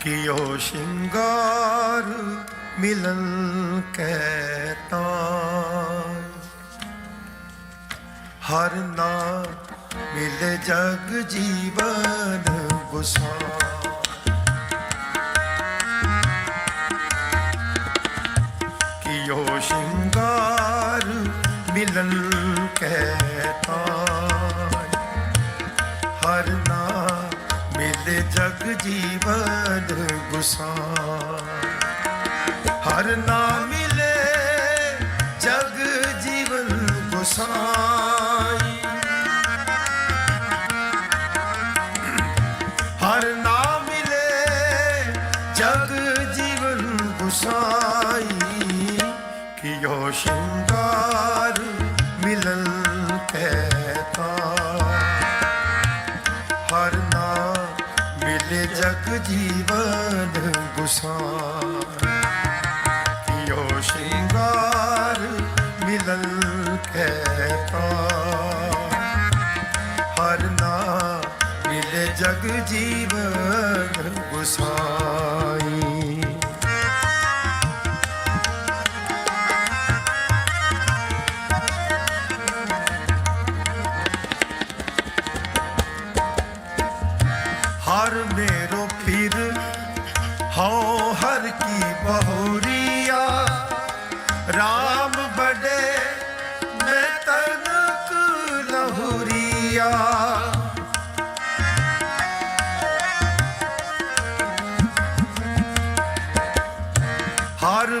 ਕਿਉ ਸ਼ਿੰਗਾਰ ਮਿਲਨ ਕੈ ਤਾਂ ਹਰ ਨਾਮ ਮਿਲੇ ਜਗ ਜੀਵਨ ਗੁਸਾ ਕਿਓ ਸ਼ਿੰਗਾਰ ਮਿਲਨ ਕੈ ਜਗ ਜੀਵਨ ਗੁਸਾ ਹਰ ਨਾਮ ਮਿਲੇ ਜਗ ਜੀਵਨ ਗੁਸਾਈ। ਹਰ ਨਾਮ ਮਿਲੇ ਜਗ ਜੀਵਨ ਗੁਸਾਈ। ਕਿਓ ਸ਼ਿੰਗਾਰ ਮਿਲੇ ਜਗ ਜੀਵਨ ਗੁਸਾਈ ਕਿਓ ਸ਼ਿੰਗਾਰ ਮਿਲਨ ਕਹਿਤਾ ਹਰ ਨਾਮ ਮਿਲੇ ਜਗ ਜੀਵਨ ਗੁਸਾਈ। ਹਰ ਮੇਰੋ ਫਿਰ ਹਉ ਹਰ ਕੀ ਬਹੁਰੀਆ ਰਾਮ ਬੜੇ ਮੈਂ ਤਨਕ ਲਹੁਰੀਆ ਹਰ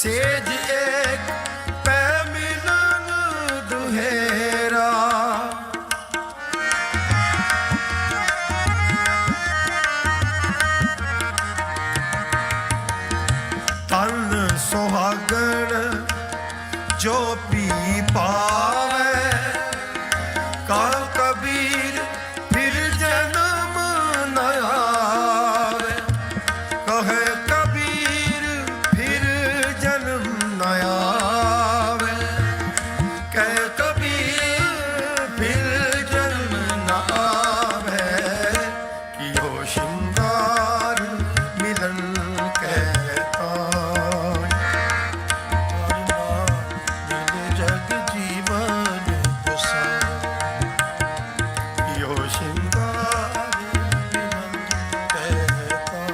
ਸੇਜ ਏਕ ਪੈ ਮਿਲਨ ਦੁਹੇਰਾ। ਤਨ ਸੁਹਾਗਣ ਜੋ ਸ਼ਿੰਗਾਰ ਮਿਲਨ ਕਹਿਤਾ ਮਿਲ ਜਗ ਜੀਵਨ ਕੁਸਾ ਯੋ ਸ਼ਿੰਗਾਰ ਮਿਲਨ ਕਹਿਤਾ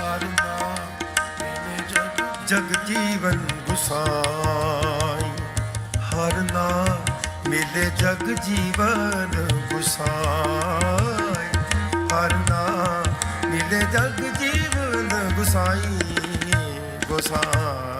ਹਰ ਨਾਮ ਮਿਲ ਜਗ ਜਗ ਜੀਵਨ ਗੁਸਾਈ ਹਰ ਨਾਮ ਮਿਲੇ ਜਗ ਜੀਵਨ ਗੁਸਾਈ ਹਰ ਮਿਲੇ ਜਗ ਜੀਵਨ ਗੁਸਾਈ ਗੁਸਾਈ।